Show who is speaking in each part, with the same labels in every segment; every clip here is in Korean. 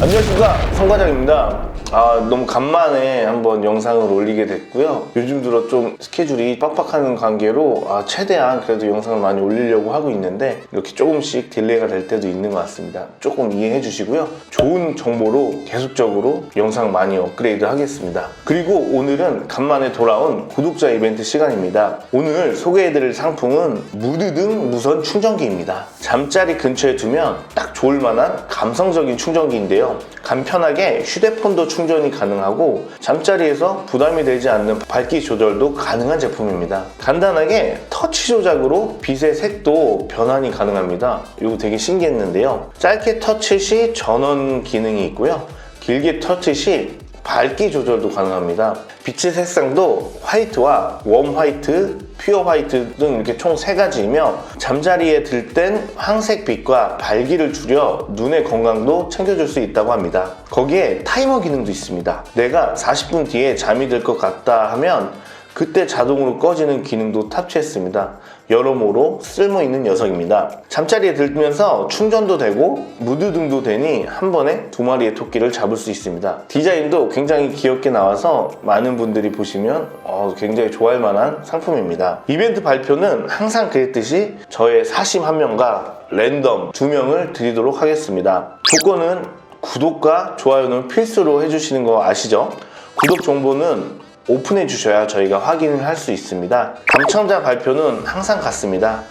Speaker 1: 안녕하십니까. 성과장입니다. 아 너무 간만에 한번 영상을 올리게 됐고요. 요즘 들어 좀 스케줄이 빡빡하는 관계로 아, 최대한 그래도 영상을 많이 올리려고 하고 있는데 이렇게 조금씩 딜레이가 될 때도 있는 것 같습니다. 조금 이해해 주시고요. 좋은 정보로 계속적으로 영상 많이 업그레이드 하겠습니다. 그리고 오늘은 간만에 돌아온 구독자 이벤트 시간입니다. 오늘 소개해 드릴 상품은 무드등 무선 충전기입니다. 잠자리 근처에 두면 딱 좋을 만한 감성적인 충전기인데요 간편하게 휴대폰도 충전이 가능하고 잠자리에서 부담이 되지 않는 밝기 조절도 가능한 제품입니다. 간단하게 터치 조작으로 빛의 색도 변환이 가능합니다. 이거 되게 신기했는데요. 짧게 터치 시 전원 기능이 있고요. 길게 터치 시 밝기 조절도 가능합니다. 빛의 색상도 화이트와 웜 화이트, 퓨어 화이트 등 이렇게 총 세 가지이며 잠자리에 들 땐 황색 빛과 밝기를 줄여 눈의 건강도 챙겨줄 수 있다고 합니다. 거기에 타이머 기능도 있습니다. 내가 40분 뒤에 잠이 들 것 같다 하면 그때 자동으로 꺼지는 기능도 탑재했습니다. 여러모로 쓸모있는 녀석입니다. 잠자리에 들면서 충전도 되고 무드등도 되니 한 번에 두 마리의 토끼를 잡을 수 있습니다. 디자인도 굉장히 귀엽게 나와서 많은 분들이 보시면 어, 굉장히 좋아할 만한 상품입니다. 이벤트 발표는 항상 그랬듯이 저의 사심 한 명과 랜덤 두 명을 드리도록 하겠습니다. 조건은 구독과 좋아요는 필수로 해주시는 거 아시죠? 구독 정보는 오픈해 주셔야 저희가 확인을 할 수 있습니다. 당첨자 발표는 항상 같습니다.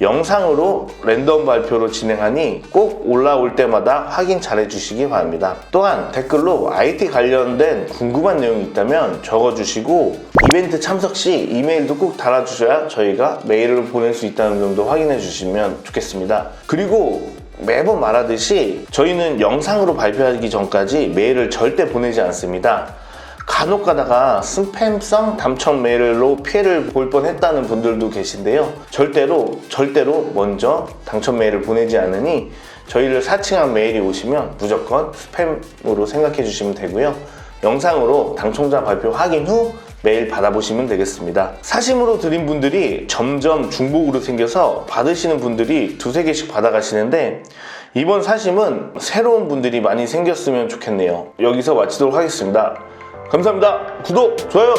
Speaker 1: 영상으로 랜덤 발표로 진행하니 꼭 올라올 때마다 확인 잘 해주시기 바랍니다. 또한 댓글로 IT 관련된 궁금한 내용이 있다면 적어주시고 이벤트 참석 시 이메일도 꼭 달아주셔야 저희가 메일을 보낼 수 있다는 점도 확인해 주시면 좋겠습니다. 그리고 매번 말하듯이 저희는 영상으로 발표하기 전까지 메일을 절대 보내지 않습니다. 간혹 가다가 스팸성 당첨 메일로 피해를 볼 뻔했다는 분들도 계신데요. 절대로 절대로 먼저 당첨 메일을 보내지 않으니 저희를 사칭한 메일이 오시면 무조건 스팸으로 생각해 주시면 되고요. 영상으로 당첨자 발표 확인 후 메일 받아보시면 되겠습니다. 사심으로 드린 분들이 점점 중복으로 생겨서 받으시는 분들이 두세 개씩 받아가시는데 이번 사심은 새로운 분들이 많이 생겼으면 좋겠네요. 여기서 마치도록 하겠습니다. 감사합니다. 구독, 좋아요